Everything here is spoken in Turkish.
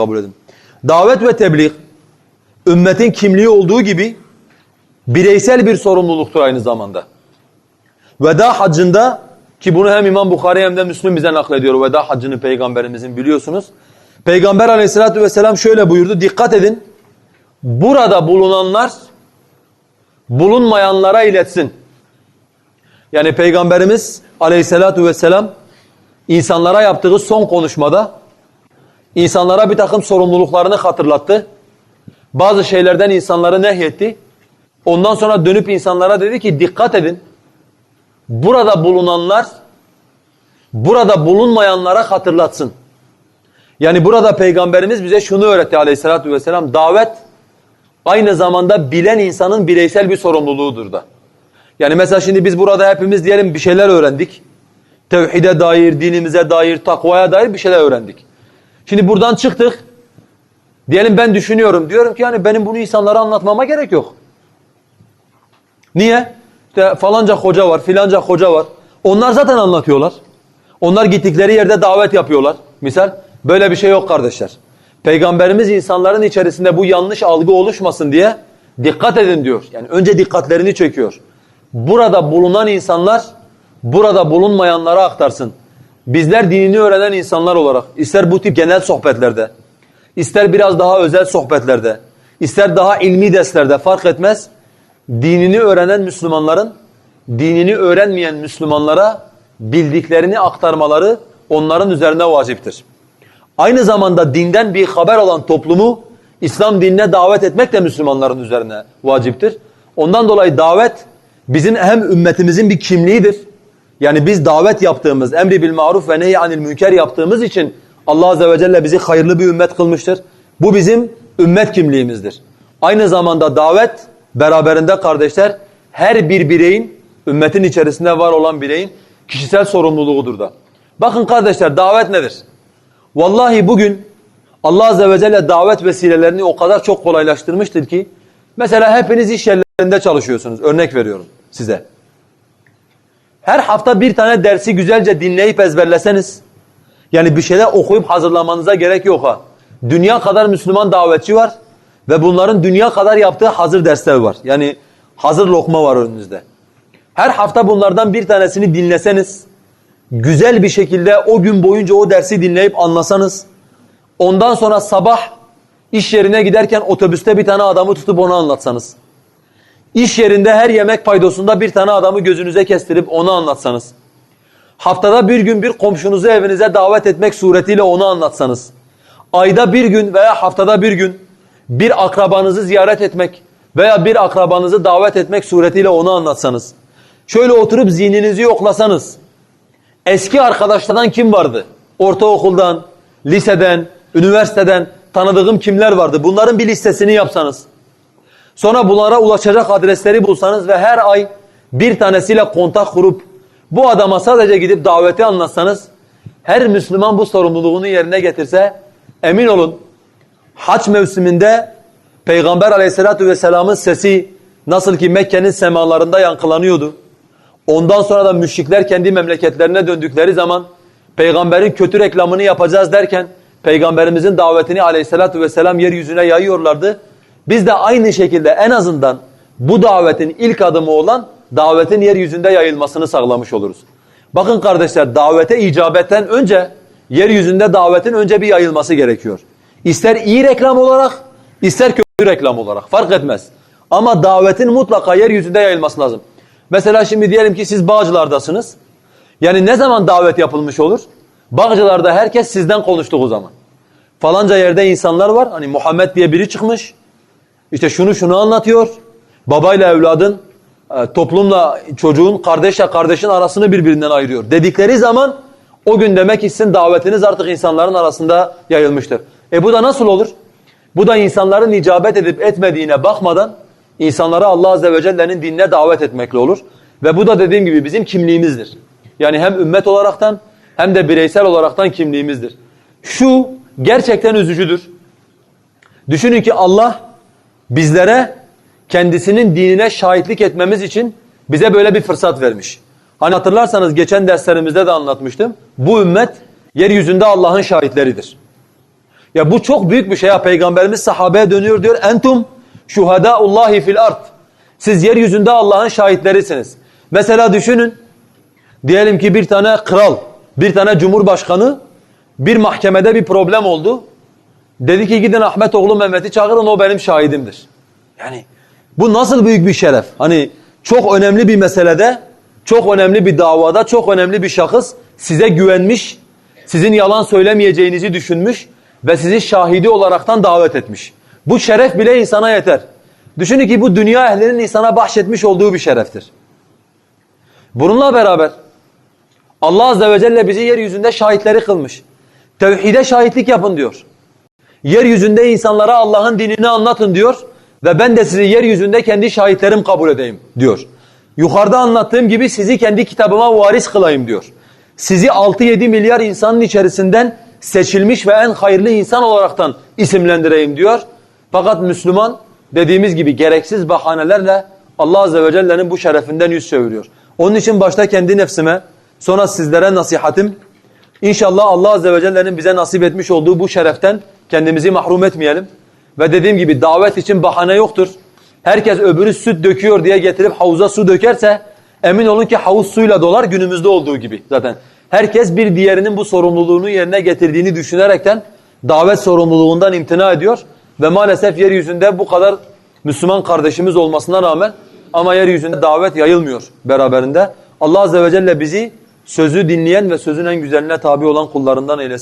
kabul edin. Davet ve tebliğ ümmetin kimliği olduğu gibi bireysel bir sorumluluktur aynı zamanda. Veda haccında ki bunu hem İmam Bukhari hem de Müslüm bize naklediyor veda haccını peygamberimizin biliyorsunuz. Peygamber aleyhissalatü vesselam şöyle buyurdu dikkat edin burada bulunanlar bulunmayanlara iletsin. Yani Peygamberimiz aleyhissalatu vesselam insanlara yaptığı son konuşmada insanlara bir takım sorumluluklarını hatırlattı. Bazı şeylerden insanları nehyetti. Ondan sonra dönüp insanlara dedi ki dikkat edin. Burada bulunanlar burada bulunmayanlara hatırlatsın. Yani burada Peygamberimiz bize şunu öğretti aleyhissalatu vesselam. Davet aynı zamanda bilen insanın bireysel bir sorumluluğudur da. Yani mesela şimdi biz burada hepimiz diyelim bir şeyler öğrendik. Tevhide dair, dinimize dair, takvaya dair bir şeyler öğrendik. Şimdi buradan çıktık. Diyelim ben düşünüyorum. Diyorum ki yani benim bunu insanlara anlatmama gerek yok. Niye? İşte falanca hoca var, filanca hoca var. Onlar zaten anlatıyorlar. Onlar gittikleri yerde davet yapıyorlar. Misal böyle bir şey yok kardeşler. Peygamberimiz insanların içerisinde bu yanlış algı oluşmasın diye dikkat edin diyor. Yani önce dikkatlerini çekiyor. Burada bulunan insanlar burada bulunmayanlara aktarsın. Bizler dinini öğrenen insanlar olarak ister bu tip genel sohbetlerde, ister biraz daha özel sohbetlerde, ister daha ilmi derslerde fark etmez. Dinini öğrenen Müslümanların dinini öğrenmeyen Müslümanlara bildiklerini aktarmaları onların üzerine vaciptir. Aynı zamanda dinden bir haber olan toplumu İslam dinine davet etmek de Müslümanların üzerine vaciptir. Ondan dolayı davet bizim hem ümmetimizin bir kimliğidir. Yani biz davet yaptığımız, emri bil maruf ve nehy anil münker yaptığımız için Allah azze ve celle bizi hayırlı bir ümmet kılmıştır. Bu bizim ümmet kimliğimizdir. Aynı zamanda davet beraberinde kardeşler her bir bireyin, ümmetin içerisinde var olan bireyin kişisel sorumluluğudur da. Bakın kardeşler davet nedir? Vallahi bugün Allah Azze ve Celle davet vesilelerini o kadar çok kolaylaştırmıştır ki mesela hepiniz iş yerlerinde çalışıyorsunuz. Örnek veriyorum size. Her hafta bir tane dersi güzelce dinleyip ezberleseniz yani bir şeyler okuyup hazırlamanıza gerek yok ha. Dünya kadar Müslüman davetçi var ve bunların dünya kadar yaptığı hazır dersler var. Yani hazır lokma var önünüzde. Her hafta bunlardan bir tanesini dinleseniz güzel bir şekilde o gün boyunca o dersi dinleyip anlasanız, ondan sonra sabah iş yerine giderken otobüste bir tane adamı tutup onu anlatsanız, iş yerinde her yemek paydosunda bir tane adamı gözünüze kestirip onu anlatsanız, haftada bir gün bir komşunuzu evinize davet etmek suretiyle onu anlatsanız, ayda bir gün veya haftada bir gün bir akrabanızı ziyaret etmek veya bir akrabanızı davet etmek suretiyle onu anlatsanız, şöyle oturup zihninizi yoklasanız, Eski arkadaşlardan kim vardı? Ortaokuldan, liseden, üniversiteden tanıdığım kimler vardı? Bunların bir listesini yapsanız. Sonra bunlara ulaşacak adresleri bulsanız ve her ay bir tanesiyle kontak kurup bu adama sadece gidip daveti anlatsanız her Müslüman bu sorumluluğunu yerine getirse emin olun haç mevsiminde Peygamber aleyhissalatu vesselamın sesi nasıl ki Mekke'nin semalarında yankılanıyordu. Ondan sonra da müşrikler kendi memleketlerine döndükleri zaman peygamberin kötü reklamını yapacağız derken peygamberimizin davetini aleyhissalatu vesselam yeryüzüne yayıyorlardı. Biz de aynı şekilde en azından bu davetin ilk adımı olan davetin yeryüzünde yayılmasını sağlamış oluruz. Bakın kardeşler davete icabetten önce yeryüzünde davetin önce bir yayılması gerekiyor. İster iyi reklam olarak ister kötü reklam olarak fark etmez. Ama davetin mutlaka yeryüzünde yayılması lazım. Mesela şimdi diyelim ki siz Bağcılar'dasınız. Yani ne zaman davet yapılmış olur? Bağcılar'da herkes sizden konuştuğu zaman. Falanca yerde insanlar var. Hani Muhammed diye biri çıkmış. İşte şunu şunu anlatıyor. Babayla evladın, e, toplumla çocuğun, kardeşle kardeşin arasını birbirinden ayırıyor. Dedikleri zaman o gün demek sizin davetiniz artık insanların arasında yayılmıştır. E bu da nasıl olur? Bu da insanların icabet edip etmediğine bakmadan insanları Allah Azze ve Celle'nin dinine davet etmekle olur. Ve bu da dediğim gibi bizim kimliğimizdir. Yani hem ümmet olaraktan hem de bireysel olaraktan kimliğimizdir. Şu gerçekten üzücüdür. Düşünün ki Allah bizlere kendisinin dinine şahitlik etmemiz için bize böyle bir fırsat vermiş. Hani hatırlarsanız geçen derslerimizde de anlatmıştım. Bu ümmet yeryüzünde Allah'ın şahitleridir. Ya bu çok büyük bir şey ya. Peygamberimiz sahabeye dönüyor diyor. Entum şuhadaullahi fil ard. Siz yeryüzünde Allah'ın şahitlerisiniz. Mesela düşünün. Diyelim ki bir tane kral, bir tane cumhurbaşkanı bir mahkemede bir problem oldu. Dedi ki gidin Ahmet oğlu Mehmet'i çağırın o benim şahidimdir. Yani bu nasıl büyük bir şeref? Hani çok önemli bir meselede, çok önemli bir davada, çok önemli bir şahıs size güvenmiş, sizin yalan söylemeyeceğinizi düşünmüş ve sizi şahidi olaraktan davet etmiş. Bu şeref bile insana yeter. Düşünün ki bu dünya ehlinin insana bahşetmiş olduğu bir şereftir. Bununla beraber Allah Azze ve Celle bizi yeryüzünde şahitleri kılmış. Tevhide şahitlik yapın diyor. Yeryüzünde insanlara Allah'ın dinini anlatın diyor ve ben de sizi yeryüzünde kendi şahitlerim kabul edeyim diyor. Yukarıda anlattığım gibi sizi kendi kitabıma varis kılayım diyor. Sizi 6-7 milyar insanın içerisinden seçilmiş ve en hayırlı insan olaraktan isimlendireyim diyor. Fakat Müslüman dediğimiz gibi gereksiz bahanelerle Allah Azze ve Celle'nin bu şerefinden yüz çeviriyor. Onun için başta kendi nefsime sonra sizlere nasihatim İnşallah Allah Azze ve Celle'nin bize nasip etmiş olduğu bu şereften kendimizi mahrum etmeyelim. Ve dediğim gibi davet için bahane yoktur. Herkes öbürü süt döküyor diye getirip havuza su dökerse emin olun ki havuz suyla dolar günümüzde olduğu gibi zaten. Herkes bir diğerinin bu sorumluluğunu yerine getirdiğini düşünerekten davet sorumluluğundan imtina ediyor. Ve maalesef yeryüzünde bu kadar Müslüman kardeşimiz olmasına rağmen ama yeryüzünde davet yayılmıyor beraberinde. Allah Azze ve Celle bizi sözü dinleyen ve sözün en güzeline tabi olan kullarından eylesin.